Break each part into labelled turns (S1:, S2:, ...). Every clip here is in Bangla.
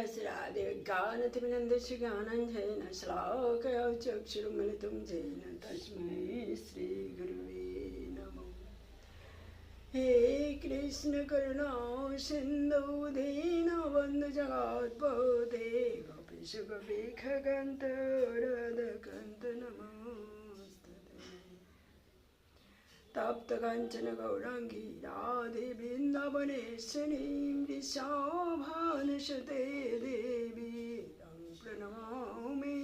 S1: ऐसरा देवगान तिमिनंदशिगानं जैन श्लाकया चक्षुरुमलितं जैन तस्मै श्रीगुरुवे नमो हे कृष्ण करुणा सिन्धु दीनबन्धु जगात्पो देव पिशुकपिखगन्त राधकन्त नमो तप्तकञ्चनगौराङ्गी राधे শ্রেণী वृषाभानुषते देवी দেবী प्रणमामि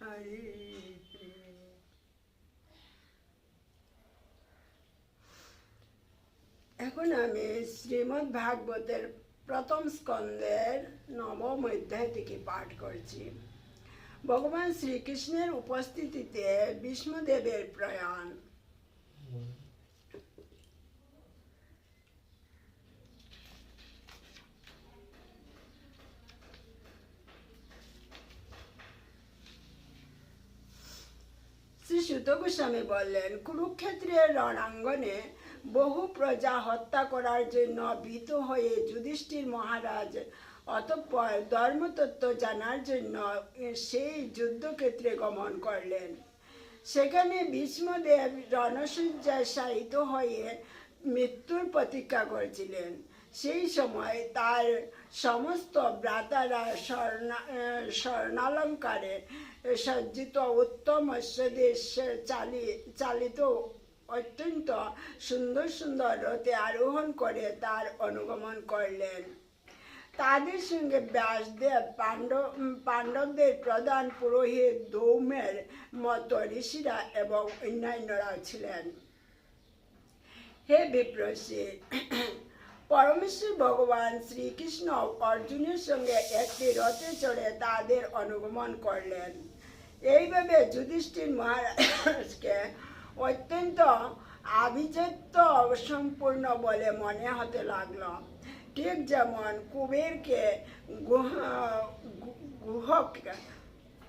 S1: হরি এখন আমি শ্রীমদ্ ভাগবতের প্রথম স্কন্দের নবম অধ্যায় থেকে পাঠ করছি ভগবান শ্রীকৃষ্ণের উপস্থিতিতে বিষ্ণুদেবের প্রয়াণ শ্রী সুত গোস্বামী বললেন কুরুক্ষেত্রের রণাঙ্গনে বহু প্রজা হত্যা করার জন্য ভীত হয়ে যুধিষ্ঠির মহারাজ অতঃপর ধর্মতত্ত্ব জানার জন্য সেই যুদ্ধক্ষেত্রে গমন করলেন সেখানে ভীষ্মদেব রণসূর্যায় শায়িত হয়ে মৃত্যুর প্রতীক্ষা করছিলেন সেই সময় তার সমস্ত ব্রাতারা স্বর্ণা স্বর্ণালঙ্কারে সজ্জিত উত্তম স্বদেশ চালি চালিত অত্যন্ত সুন্দর সুন্দর রথে আরোহণ করে তার অনুগমন করলেন তাদের সঙ্গে ব্যাসদেব পাণ্ডব পাণ্ডবদের প্রধান পুরোহিত ধৌমের মতো ঋষিরা এবং অন্যান্যরা ছিলেন হে বিপ্রসী পরমেশ্বর ভগবান শ্রীকৃষ্ণ অর্জুনের সঙ্গে একটি রথে চড়ে তাদের অনুগমন করলেন এইভাবে যুধিষ্ঠির মহারাজকে অত্যন্ত আভিজাত্য সম্পূর্ণ বলে মনে হতে লাগলো ঠিক যেমন কুবেরকে গুহ গুহক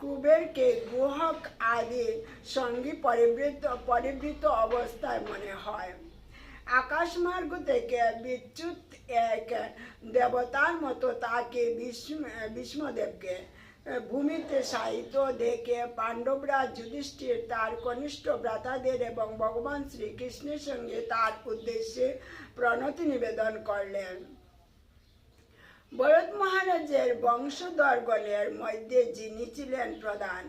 S1: কুবেরকে গুহক আদি সঙ্গী পরিবৃত পরিবৃত অবস্থায় মনে হয় আকাশমার্গ থেকে বিচ্যুত এক দেবতার মতো তাকে ভীষ্ম ভীষ্মদেবকে ভূমিতে সাহিত্য দেখে পাণ্ডবরা যুধিষ্ঠির তার কনিষ্ঠ ভ্রাতাদের এবং ভগবান শ্রীকৃষ্ণের সঙ্গে তার উদ্দেশ্যে প্রণতি নিবেদন করলেন ভরত মহারাজের বংশধরগণের মধ্যে যিনি ছিলেন প্রধান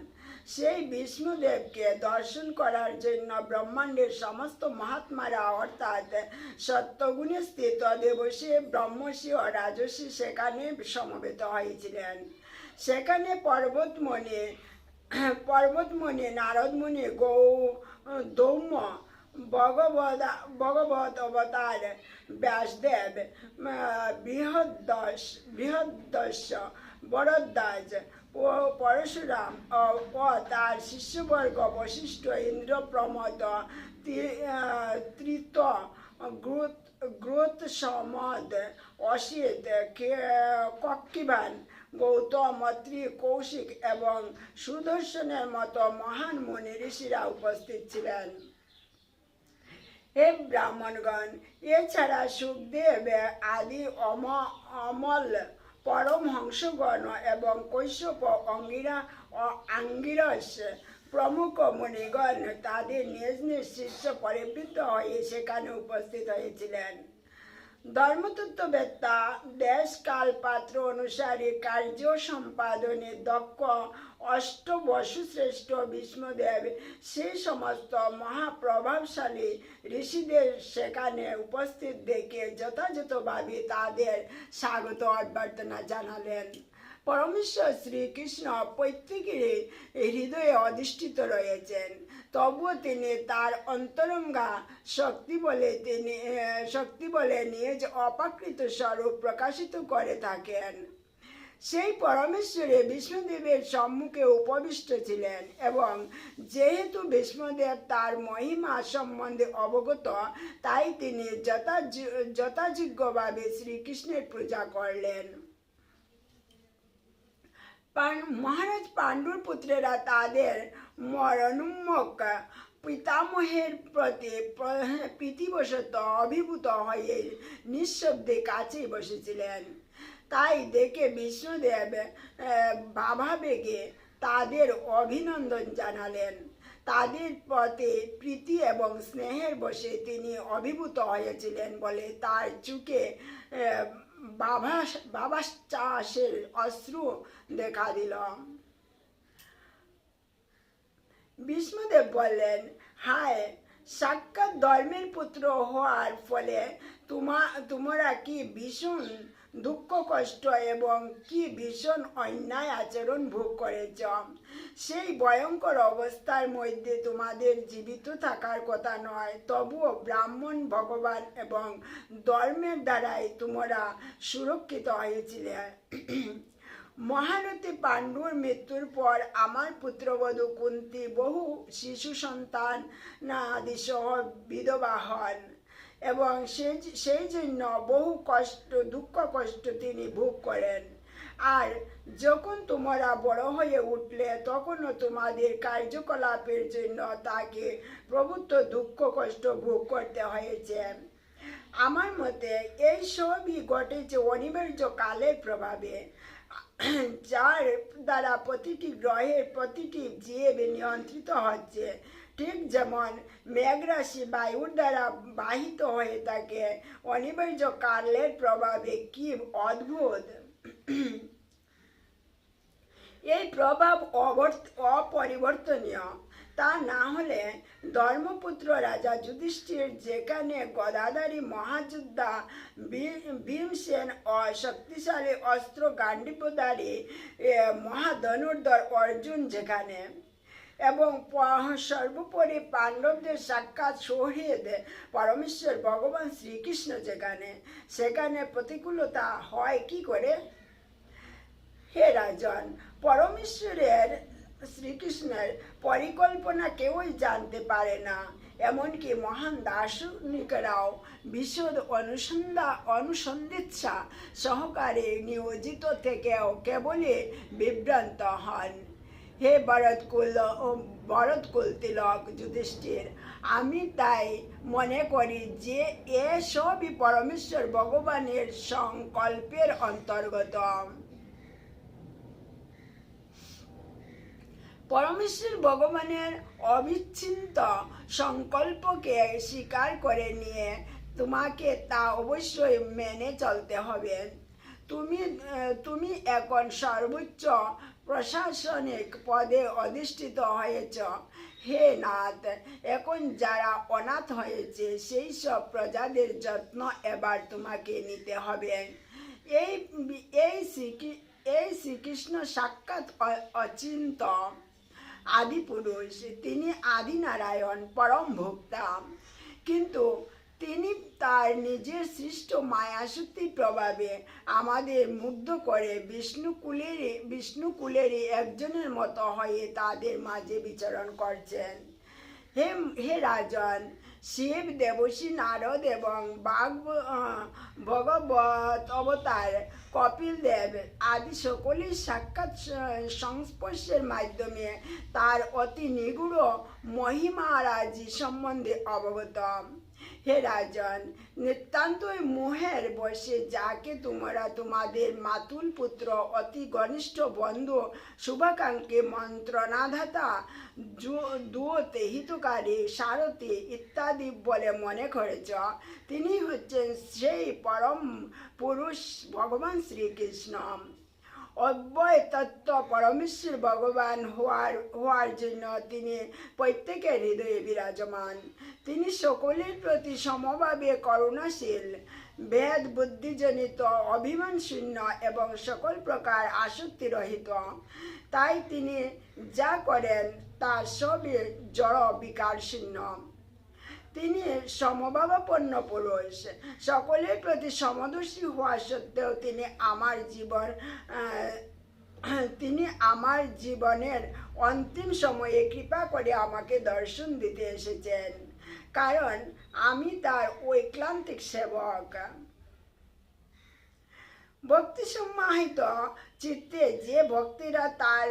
S1: সেই বিষ্ণুদেবকে দর্শন করার জন্য ব্রহ্মাণ্ডের সমস্ত মহাত্মারা অর্থাৎ সত্যগুণে স্থিত দেবশী ব্রহ্মশী ও রাজস্বী সেখানে সমবেত হয়েছিলেন সেখানে পর্বতমণি পর্বতমণি নারদমণি গৌ দৌম্য ভগবত ভগবত অবতার ব্যাসদেব বৃহদ্দশ বৃহদ্দশ বরদ্দাস ও পরশুরাম ও তার শিষ্যবর্গ বশিষ্ঠ ইন্দ্রপ্রমত তৃত গ্রুত গ্রুত সমদ অসিত কক্ষিবান গৌতম ত্রি কৌশিক এবং সুদর্শনের মতো মহান মুনি ঋষিরা উপস্থিত ছিলেন হে ব্রাহ্মণগণ এছাড়া সুখদেব আদি অম অমল হংসগণ এবং কৈশ্যপ অঙ্গিরা ও আঙ্গিরস প্রমুখ মুনিগণ তাদের নিজ নিজ শিষ্য পরিবৃত হয়ে সেখানে উপস্থিত হয়েছিলেন ধর্মতত্ত্ববেত্তা দেশ কাল পাত্র অনুসারে কার্য সম্পাদনে দক্ষ অষ্ট বসুশ্রেষ্ঠ বিষ্ণুদেব সে সমস্ত মহাপ্রভাবশালী ঋষিদের সেখানে উপস্থিত দেখে যথাযথভাবে তাদের স্বাগত অভ্যর্থনা জানালেন পরমেশ্বর শ্রীকৃষ্ণ প্রত্যেকের হৃদয়ে অধিষ্ঠিত রয়েছেন তবুও তিনি তার অন্তরঙ্গা শক্তি বলে তিনি শক্তি বলে নিয়ে যে অপাকৃত স্বরূপ প্রকাশিত করে থাকেন সেই পরমেশ্বরে বিষ্ণুদেবের সম্মুখে উপবিষ্ট ছিলেন এবং যেহেতু বিষ্ণুদেব তার মহিমা সম্বন্ধে অবগত তাই তিনি যথাযোগ্যভাবে শ্রীকৃষ্ণের পূজা করলেন মহারাজ পাণ্ডুর পুত্রেরা তাদের মরণোন্মুখ পিতামহের প্রতি প্রীতিবশত অভিভূত হয়ে নিঃশব্দে কাছেই বসেছিলেন তাই দেখে বিষ্ণুদেব ভাবাবেগে তাদের অভিনন্দন জানালেন তাদের পথে প্রীতি এবং স্নেহের বসে তিনি অভিভূত হয়েছিলেন বলে তার চুকে বাবা বাবা চাষের অশ্রু দেখা দিল বিষ্ণুদেব বললেন হায় সাক্ষাৎ ধর্মের পুত্র হওয়ার ফলে তোমা তোমরা কি ভীষণ দুঃখ কষ্ট এবং কি ভীষণ অন্যায় আচরণ ভোগ করেছ সেই ভয়ঙ্কর অবস্থার মধ্যে তোমাদের জীবিত থাকার কথা নয় তবুও ব্রাহ্মণ ভগবান এবং ধর্মের দ্বারাই তোমরা সুরক্ষিত হয়েছিলে মহারথী পাণ্ডুর মৃত্যুর পর আমার পুত্রবধূ কুন্তি বহু শিশু সন্তান না আদি সহ বিধবা হন এবং সেই সেই জন্য বহু কষ্ট দুঃখ কষ্ট তিনি ভোগ করেন আর যখন তোমরা বড় হয়ে উঠলে তখনও তোমাদের কার্যকলাপের জন্য তাকে প্রভুত্ব দুঃখ কষ্ট ভোগ করতে হয়েছে আমার মতে এই সবই ঘটেছে অনিবার্য কালের প্রভাবে যার দ্বারা প্রতিটি গ্রহের প্রতিটি জীব নিয়ন্ত্রিত হচ্ছে ঠিক যেমন মেঘরাশি বায়ুর দ্বারা বাহিত হয়ে থাকে অনিবার্য কার্লের প্রভাবে কি অদ্ভুত এই প্রভাব অপরিবর্তনীয় তা না হলে ধর্মপুত্র রাজা যুধিষ্ঠির যেখানে গদাধারী মহাযোদ্ধা ভীমসেন ও শক্তিশালী অস্ত্র গান্ডীপধারী মহাধনুর্ধর অর্জুন যেখানে এবং সর্বোপরি পাণ্ডবদের সাক্ষাৎ সহিয়ে দেয় পরমেশ্বর ভগবান শ্রীকৃষ্ণ যেখানে সেখানে প্রতিকূলতা হয় কি করে হে রাজন পরমেশ্বরের শ্রীকৃষ্ণের পরিকল্পনা কেউই জানতে পারে না এমনকি মহান দার্শনিকরাও বিশদ অনুসন্ধা অনুসন্ধিৎসা সহকারে নিয়োজিত থেকেও কেবলই বিভ্রান্ত হন হে ভরত কুল ও ভরত কুল তিলক যুধিষ্ঠির আমি তাই মনে করি যে এ সবই পরমেশ্বর ভগবানের সংকল্পের অন্তর্গত পরমেশ্বর ভগবানের অবিচ্ছিন্ত সংকল্পকে স্বীকার করে নিয়ে তোমাকে তা অবশ্যই মেনে চলতে হবে তুমি তুমি এখন সর্বোচ্চ প্রশাসনিক পদে অধিষ্ঠিত হয়েছ হে নাথ এখন যারা অনাথ হয়েছে সেই সব প্রজাদের যত্ন এবার তোমাকে নিতে হবে এই এই শ্রীকৃ এই শ্রীকৃষ্ণ সাক্ষাৎ অচিন্ত আদিপুরুষ তিনি আদিনারায়ণ পরম ভোক্তা কিন্তু তিনি তার নিজের সৃষ্ট মায়াশক্তির প্রভাবে আমাদের মুগ্ধ করে বিষ্ণুকুলের বিষ্ণুকুলেরই একজনের মতো হয়ে তাদের মাঝে বিচরণ করছেন হে হে রাজন শিব দেবশী নারদ এবং বাঘ ভগবত অবতার কপিল দেব আদি সকলের সাক্ষাৎ সংস্পর্শের মাধ্যমে তার অতি নিগুড় মহিমারাজি সম্বন্ধে অবগতম হে রাজন নিতান্তই মোহের বয়সে যাকে তোমরা তোমাদের মাতুল পুত্র অতি ঘনিষ্ঠ বন্ধু শুভাকাঙ্ক্ষে মন্ত্রণাধাতা দূত হিতকারী সারথী ইত্যাদি বলে মনে করেছ তিনি হচ্ছেন সেই পরম পুরুষ ভগবান শ্রীকৃষ্ণ অব্যয়তত্ত্ব পরমেশ্বর ভগবান হওয়ার হওয়ার জন্য তিনি প্রত্যেকের হৃদয়ে বিরাজমান তিনি সকলের প্রতি সমভাবে করুণাশীল ভেদ বুদ্ধিজনিত অভিমান শূন্য এবং সকল প্রকার আসক্তি রহিত তাই তিনি যা করেন তার সবই জড় বিকার শূন্য তিনি সমভাবাপন্ন পুরুষ সকলের প্রতি সমদর্শী হওয়া সত্ত্বেও তিনি আমার জীবন তিনি আমার জীবনের অন্তিম সময়ে কৃপা করে আমাকে দর্শন দিতে এসেছেন কারণ আমি তার ঐক্লান্তিক সেবক ভক্তি সম্মাহিত চিত্তে যে ভক্তিরা তার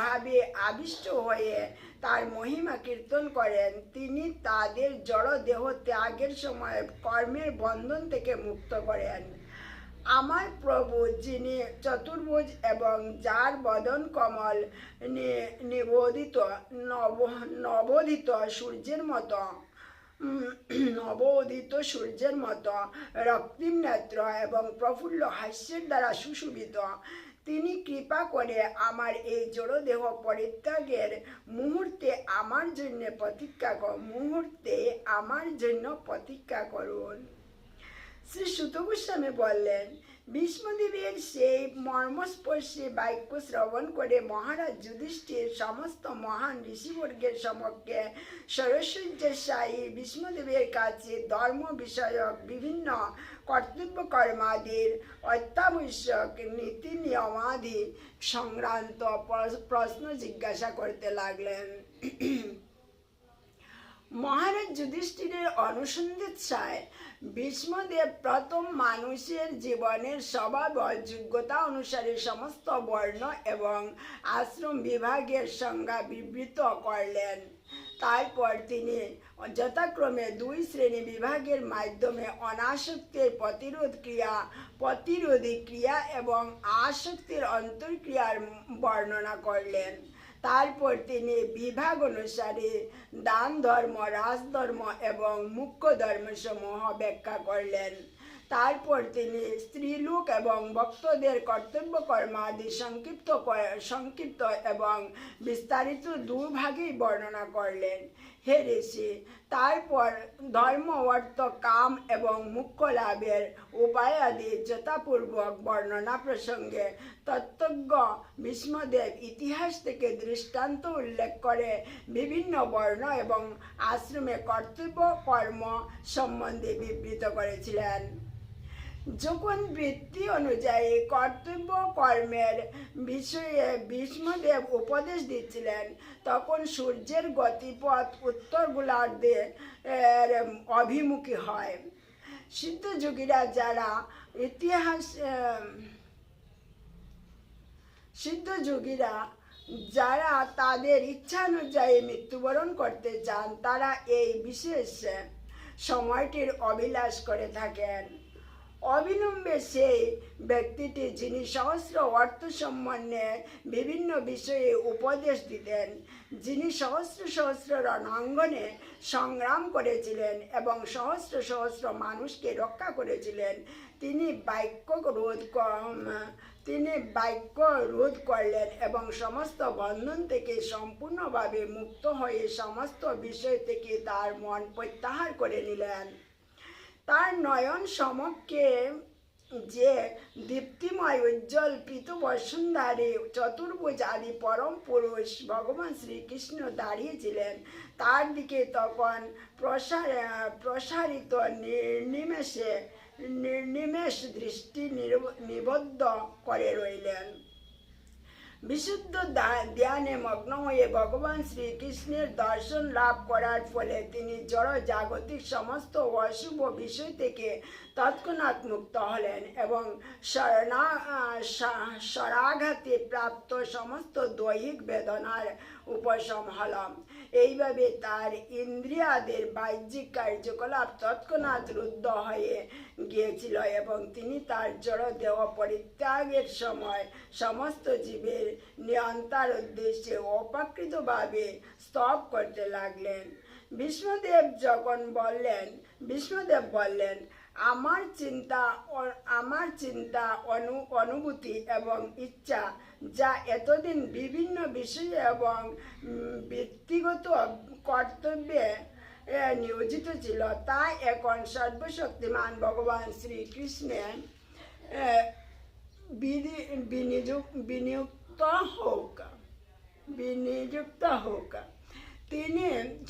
S1: ভাবে আবিষ্ট হয়ে তার মহিমা কীর্তন করেন তিনি তাদের জড় দেহ ত্যাগের সময় কর্মের বন্ধন থেকে মুক্ত করেন আমার প্রভু যিনি চতুর্ভুজ এবং যার বদন কমল নিবোধিত নব নবোধিত সূর্যের মতো নবোদিত সূর্যের মতো রক্তিম নেত্র এবং প্রফুল্ল হাস্যের দ্বারা সুশোভিত তিনি কৃপা করে আমার এই জড়দেহ পরিত্যাগের মুহূর্তে আমার জন্য প্রতীক্ষা কর মুহূর্তে আমার জন্য প্রতীক্ষা করুন শ্রী সুত গোস্বামী বললেন বিষ্ণুদেবের সেই মর্মস্পর্শী বাক্য শ্রবণ করে মহারাজ যুধিষ্ঠির সমস্ত মহান ঋষিবর্গের সমক্ষে সরস্বর্যের সাহী বিষ্ণুদেবের কাছে ধর্ম বিষয়ক বিভিন্ন কর্তব্য কর্মাদির অত্যাবশ্যক নীতি নিয়মাদি সংক্রান্ত প্রশ্ন জিজ্ঞাসা করতে লাগলেন মহারাজ যুধিষ্ঠিরের অনুসন্ধিৎসায় ভীষ্মদেব প্রথম মানুষের জীবনের স্বভাব যোগ্যতা অনুসারে সমস্ত বর্ণ এবং আশ্রম বিভাগের সংজ্ঞা বিবৃত করলেন তারপর তিনি যথাক্রমে দুই শ্রেণী বিভাগের মাধ্যমে অনাসক্তির প্রতিরোধ ক্রিয়া প্রতিরোধী ক্রিয়া এবং আসক্তির অন্তর্ক্রিয়ার বর্ণনা করলেন তারপর তিনি বিভাগ অনুসারে দান ধর্ম রাজধর্ম এবং মুখ্য ধর্মসমূহ ব্যাখ্যা করলেন তারপর তিনি স্ত্রীলোক এবং ভক্তদের কর্তব্য কর্মাদি সংক্ষিপ্ত সংক্ষিপ্ত এবং বিস্তারিত দুভাগেই বর্ণনা করলেন হেরেছে তারপর ধর্ম অর্থ কাম এবং মুখ্য লাভের উপায়াদি যথাপূর্বক বর্ণনা প্রসঙ্গে তত্ত্বজ্ঞ ভীষ্মদেব ইতিহাস থেকে দৃষ্টান্ত উল্লেখ করে বিভিন্ন বর্ণ এবং আশ্রমে কর্তব্য কর্ম সম্বন্ধে বিবৃত করেছিলেন যখন বৃত্তি অনুযায়ী কর্তব্য কর্মের বিষয়ে ভীষ্মদেব উপদেশ দিচ্ছিলেন তখন সূর্যের গতিপথ উত্তর গোলার্ধের অভিমুখী হয় সিদ্ধযোগীরা যারা ইতিহাস সিদ্ধযোগীরা যারা তাদের ইচ্ছা অনুযায়ী মৃত্যুবরণ করতে চান তারা এই বিশেষ সময়টির অভিলাষ করে থাকেন অবিলম্বে সেই ব্যক্তিটি যিনি সহস্র অর্থ সম্বন্ধে বিভিন্ন বিষয়ে উপদেশ দিতেন যিনি সহস্র সহস্র রণাঙ্গনে সংগ্রাম করেছিলেন এবং সহস্র সহস্র মানুষকে রক্ষা করেছিলেন তিনি বাক্য রোধ কম তিনি বাক্য রোধ করলেন এবং সমস্ত বন্ধন থেকে সম্পূর্ণভাবে মুক্ত হয়ে সমস্ত বিষয় থেকে তার মন প্রত্যাহার করে নিলেন তার নয়ন সমককে যে দীপ্তিময় উজ্জ্বল পিত বসুন্ধারে আদি পরম পুরুষ ভগবান শ্রীকৃষ্ণ দাঁড়িয়েছিলেন তার দিকে তখন প্রসার প্রসারিত নির্নিমেষে নির্নিমেষ দৃষ্টি নিবদ্ধ করে রইলেন বিশুদ্ধ ধ্যানে মগ্ন হয়ে ভগবান শ্রীকৃষ্ণের দর্শন লাভ করার ফলে তিনি জড় জাগতিক সমস্ত অশুভ বিষয় থেকে তৎক্ষণাৎ মুক্ত হলেন এবং স্বরণা স্বরাঘাতে প্রাপ্ত সমস্ত দৈহিক বেদনার উপশম হলাম এইভাবে তার ইন্দ্রিয়াদের বাহ্যিক কার্যকলাপ তৎক্ষণাৎ রুদ্ধ হয়ে গিয়েছিল এবং তিনি তার জড় দেহ পরিত্যাগের সময় সমস্ত জীবের নিয়ন্তার উদ্দেশ্যে অপাকৃতভাবে স্তব করতে লাগলেন বিষ্ণুদেব যখন বললেন বিষ্ণুদেব বললেন আমার চিন্তা আমার চিন্তা অনু অনুভূতি এবং ইচ্ছা যা এতদিন বিভিন্ন বিষয়ে এবং ব্যক্তিগত কর্তব্যে নিয়োজিত ছিল তা এখন সর্বশক্তিমান ভগবান শ্রীকৃষ্ণে বিনিযুক্ত হোক বিনিযুক্ত হোক তিনি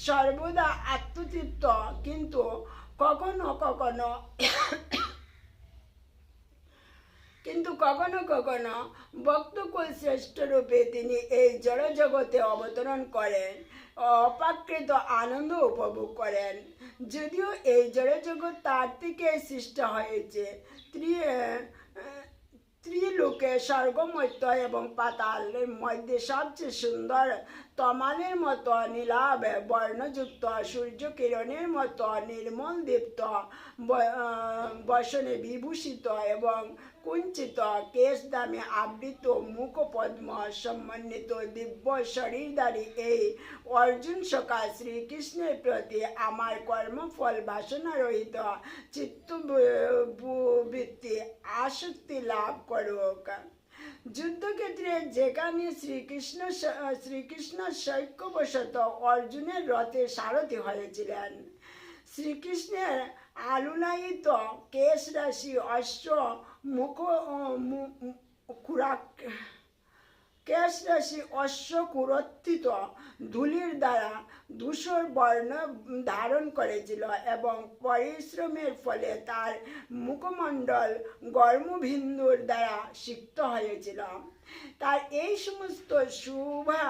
S1: সর্বদা আত্মতৃপ্ত কিন্তু কখনো কখনো কিন্তু কখনো কখনো ভক্তকুল রূপে তিনি এই জড়জগতে অবতরণ করেন অপাকৃত আনন্দ উপভোগ করেন যদিও এই জড়জগৎ তার থেকে সৃষ্ট হয়েছে ত্রি ত্রিলোকে স্বর্গমত্য এবং পাতালের মধ্যে সবচেয়ে সুন্দর তমানের মতো নীলাভ বর্ণযুক্ত সূর্য কিরণের মতো নির্মল দীপ্ত বসনে বিভূষিত এবং কুঞ্চিত কেশ দামে আবৃত মুখপদ্ম সমন্বিত দিব্য শরীরদারী এই অর্জুন সকাল শ্রীকৃষ্ণের প্রতি আমার কর্মফল বাসনা রহিত চিত্তবৃত্তি আসক্তি লাভ করুক যুদ্ধক্ষেত্রে যেখানে শ্রীকৃষ্ণ শ্রীকৃষ্ণ শৈক্যবশত অর্জুনের রথে সারথি হয়েছিলেন শ্রীকৃষ্ণের আলুনায়িত কেশ রাশি অশ্ব মুখ খুরাক কেশ রাশি অশ্ব ধুলির দ্বারা ধূসর বর্ণ ধারণ করেছিল এবং পরিশ্রমের ফলে তার মুখমণ্ডল গর্মভিন্দুর দ্বারা সিক্ত হয়েছিল তার এই সমস্ত শুভা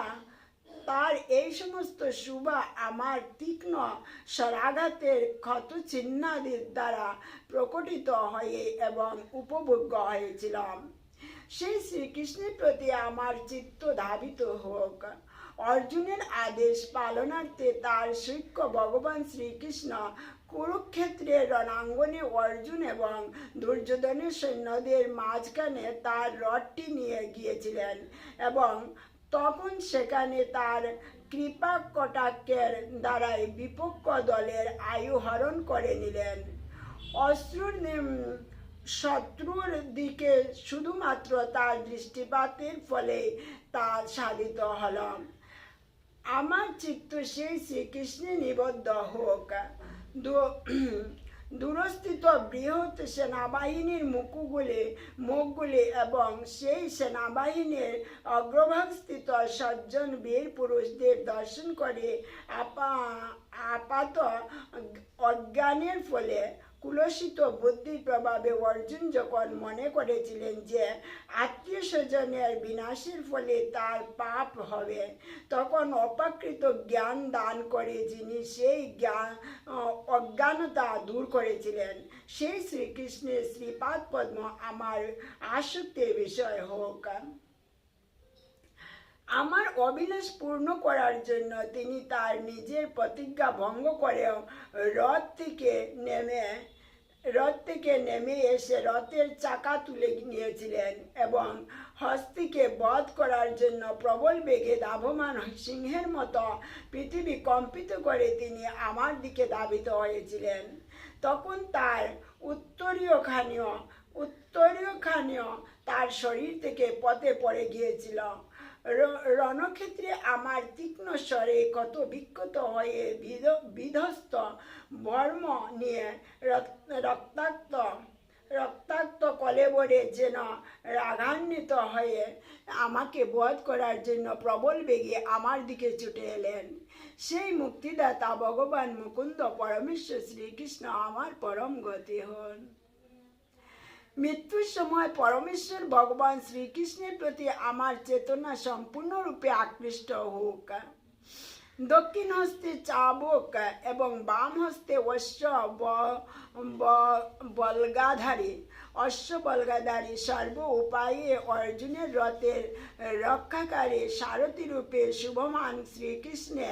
S1: তার এই সমস্ত শুভা আমার তীক্ষ্ণ সরাঘাতের ক্ষত চিহ্নাদির দ্বারা প্রকটিত হয়ে এবং উপভোগ্য হয়েছিলাম সেই শ্রীকৃষ্ণের প্রতি আমার চিত্ত ধাবিত হোক অর্জুনের আদেশ পালনার্থে তার শিষ্য ভগবান শ্রীকৃষ্ণ কুরুক্ষেত্রে রণাঙ্গনে অর্জুন এবং দুর্যোধনের সৈন্যদের মাঝখানে তার রথটি নিয়ে গিয়েছিলেন এবং তখন সেখানে তার কৃপা কটাক্ষের দ্বারাই বিপক্ষ দলের আয়ু হরণ করে নিলেন অশ্রুর শত্রুর দিকে শুধুমাত্র তার দৃষ্টিপাতের ফলে তা সাধিত হল আমার চিত্ত সেই শ্রীকৃষ্ণে নিবদ্ধ হোক দূরস্থিত বৃহৎ সেনাবাহিনীর মুকুগুলি মুখগুলি এবং সেই সেনাবাহিনীর অগ্রভাগস্থিত সজ্জন বীর পুরুষদের দর্শন করে আপা আপাত অজ্ঞানের ফলে কুলসিত বুদ্ধির প্রভাবে অর্জুন যখন মনে করেছিলেন যে আত্মীয় স্বজনের বিনাশের ফলে তার পাপ হবে তখন অপাকৃত জ্ঞান দান করে যিনি সেই জ্ঞান অজ্ঞানতা দূর করেছিলেন সেই শ্রীকৃষ্ণের শ্রীপাদ পদ্ম আমার আসক্তির বিষয় হোক আমার অভিলাষ পূর্ণ করার জন্য তিনি তার নিজের প্রতিজ্ঞা ভঙ্গ করেও রথ থেকে নেমে রথ থেকে নেমে এসে রথের চাকা তুলে নিয়েছিলেন এবং হস্তিকে বধ করার জন্য প্রবল বেগে ধাবমান সিংহের মতো পৃথিবী কম্পিত করে তিনি আমার দিকে ধাবিত হয়েছিলেন তখন তার উত্তরীয় খানীয় উত্তরীয় খানীয় তার শরীর থেকে পথে পড়ে গিয়েছিল রণক্ষেত্রে আমার তীক্ষ্ণ স্বরে কত বিক্ষত হয়ে বিধ্বস্ত বর্ম নিয়ে রক্তাক্ত রক্তাক্ত কলেবরে যেন রাগান্বিত হয়ে আমাকে বধ করার জন্য প্রবল বেগে আমার দিকে ছুটে এলেন সেই মুক্তিদাতা ভগবান মুকুন্দ পরমেশ্বর শ্রীকৃষ্ণ আমার পরম গতি হন মৃত্যুর সময় পরমেশ্বর ভগবান শ্রীকৃষ্ণের প্রতি আমার চেতনা সম্পূর্ণরূপে আকৃষ্ট হোক দক্ষিণ হস্তে চাবক এবং বাম হস্তে অশ্ব বলগাধারী অশ্ব বলগাধারী সর্ব উপায়ে অর্জুনের রথের রক্ষাকারী সারথী রূপে শুভমান শ্রীকৃষ্ণে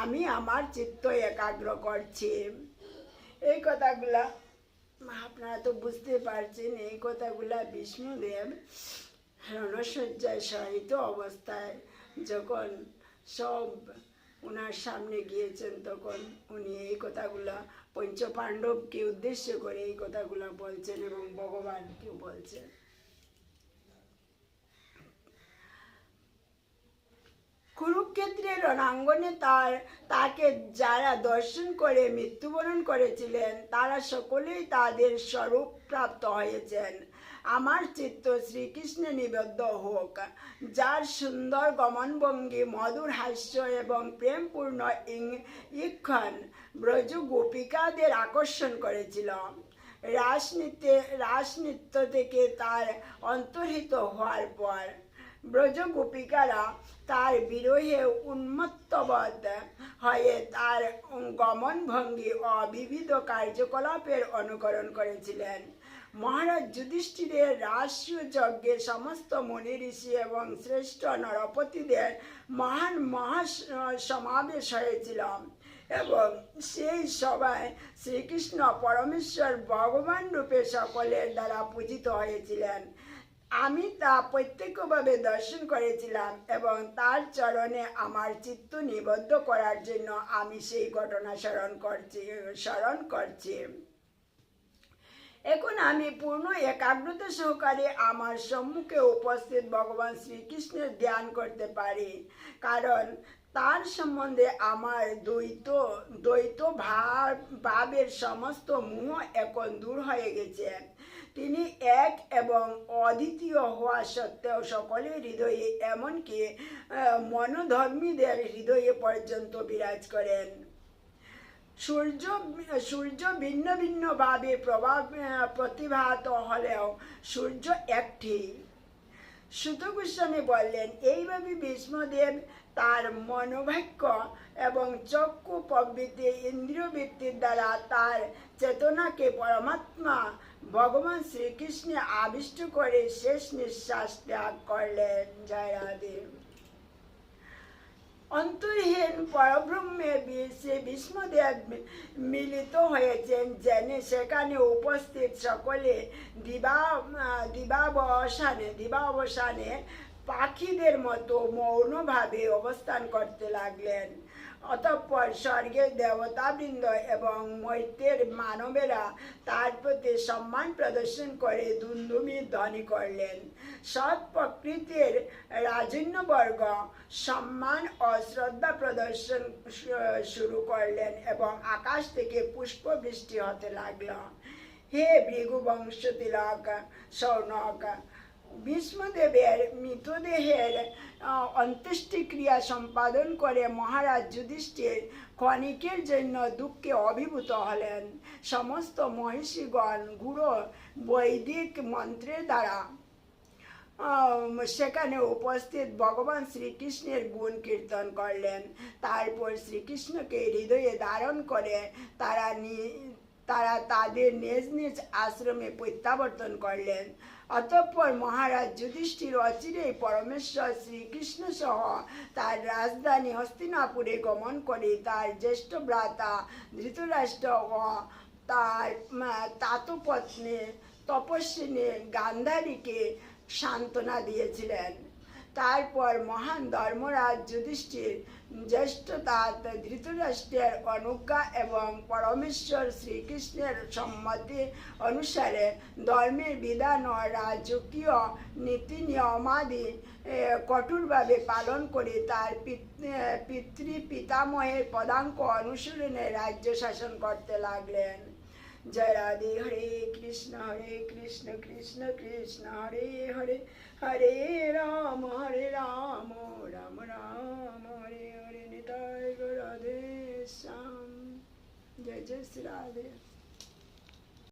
S1: আমি আমার চিত্ত একাগ্র করছি এই কথাগুলা আপনারা তো বুঝতে পারছেন এই কথাগুলা বিষ্ণুদেব রণসজ্জায় সহিত অবস্থায় যখন সব ওনার সামনে গিয়েছেন তখন উনি এই কথাগুলা পঞ্চপাণ্ডবকে উদ্দেশ্য করে এই কথাগুলা বলছেন এবং ভগবানকেও বলছেন কুরুক্ষেত্রের রণাঙ্গনে তার তাকে যারা দর্শন করে মৃত্যুবরণ করেছিলেন তারা সকলেই তাদের স্বরূপ প্রাপ্ত হয়েছেন আমার চিত্ত শ্রীকৃষ্ণে নিবদ্ধ হোক যার সুন্দর গমনভঙ্গি মধুর হাস্য এবং প্রেমপূর্ণ ইং ইক্ষণ ব্রজ গোপিকাদের আকর্ষণ করেছিল রাজনীতি রাজনীত্য থেকে তার অন্তর্হিত হওয়ার পর ব্রজ গোপিকারা তার বিরোহে উন্মত্তবদ্ধ হয়ে তার গমনভঙ্গি বিবিধ কার্যকলাপের অনুকরণ করেছিলেন মহারাজ যুধিষ্ঠিরের রাষ্ট্রীয় যজ্ঞে সমস্ত মনি ঋষি এবং শ্রেষ্ঠ নরপতিদের মহান মহা সমাবেশ হয়েছিল এবং সেই সবাই শ্রীকৃষ্ণ পরমেশ্বর ভগবান রূপে সকলের দ্বারা পূজিত হয়েছিলেন আমি তা প্রত্যক্ষভাবে দর্শন করেছিলাম এবং তার চরণে আমার চিত্ত নিবদ্ধ করার জন্য আমি সেই ঘটনা স্মরণ করছি স্মরণ করছি এখন আমি পূর্ণ একাগ্রতা সহকারে আমার সম্মুখে উপস্থিত ভগবান শ্রীকৃষ্ণের ধ্যান করতে পারি কারণ তার সম্বন্ধে আমার দ্বৈত দ্বৈত ভাব ভাবের সমস্ত মুহ এখন দূর হয়ে গেছে তিনি এক এবং অদ্বিতীয় হওয়া সত্ত্বেও সকলের হৃদয়ে এমনকি মনোধর্মীদের হৃদয়ে পর্যন্ত বিরাজ করেন সূর্য সূর্য ভিন্ন ভিন্নভাবে প্রভাব প্রতিভাত হলেও সূর্য একটি সুত গোস্বামী বললেন এইভাবে ভীষ্মদেব তার মনোভাক্য এবং চক্ষু প্রবৃত্তি ইন্দ্রিয় বৃত্তির দ্বারা তার চেতনাকে পরমাত্মা ভগবান শ্রীকৃষ্ণে আবিষ্ট করে শেষ নিঃশ্বাস ত্যাগ করলেন জয় অন্তহীন অন্তর্হীন পরব্রহ্মে শ্রী বিষ্ণুদেব মিলিত হয়েছেন জেনে সেখানে উপস্থিত সকলে দিবা দিবাবসানে দিবাবসানে পাখিদের মতো মৌনভাবে অবস্থান করতে লাগলেন অতঃপর স্বর্গের দেবতাবৃন্দ এবং মৈত্যের মানবেরা তার প্রতি সম্মান প্রদর্শন করে দুন্দুমি ধ্বনি করলেন সৎ প্রকৃতির রাজন্যবর্গ সম্মান ও শ্রদ্ধা প্রদর্শন শুরু করলেন এবং আকাশ থেকে পুষ্প বৃষ্টি হতে লাগল হে ভৃগুবংশ তিলক সৌনক ভীষ্মদেবের মৃতদেহের অন্ত্যেষ্টিক্রিয়া সম্পাদন করে মহারাজ যুধিষ্ঠির ক্ষণিকের জন্য দুঃখে অভিভূত হলেন সমস্ত মহিষীগণ গুরু বৈদিক মন্ত্রের দ্বারা সেখানে উপস্থিত ভগবান শ্রীকৃষ্ণের গুণ কীর্তন করলেন তারপর শ্রীকৃষ্ণকে হৃদয়ে ধারণ করে তারা তারা তাদের নিজ নিজ আশ্রমে প্রত্যাবর্তন করলেন অতঃপর মহারাজ যুধিষ্ঠির অচিরেই পরমেশ্বর শ্রীকৃষ্ণ সহ তার রাজধানী হস্তিনাপুরে গমন করে তার জ্যেষ্ঠ ভ্রাতা ধৃতরাষ্ট্র ও তার তাতপত্নী তপস্বিনী গান্ধারীকে সান্ত্বনা দিয়েছিলেন তারপর মহান ধর্মরাজ যুধিষ্ঠির জ্যেষ্ঠতা ধৃতরাষ্ট্রের অনুজ্ঞা এবং পরমেশ্বর শ্রীকৃষ্ণের সম্মতি অনুসারে ধর্মের বিধান ও রাজকীয় নীতি নিয়মাদি কঠোরভাবে পালন করে তার পিতৃ পিতামহের পদাঙ্ক অনুসরণে রাজ্য শাসন করতে লাগলেন জয় রাধে হরে কৃষ্ণ হরে কৃষ্ণ কৃষ্ণ কৃষ্ণ হরে হরে ஹரே ராம ஹரே ராம ராம ராம ஹரே ஹரே நிதாய் ராதே ஜெய் ஜெய் ஸ்ரீ ராதே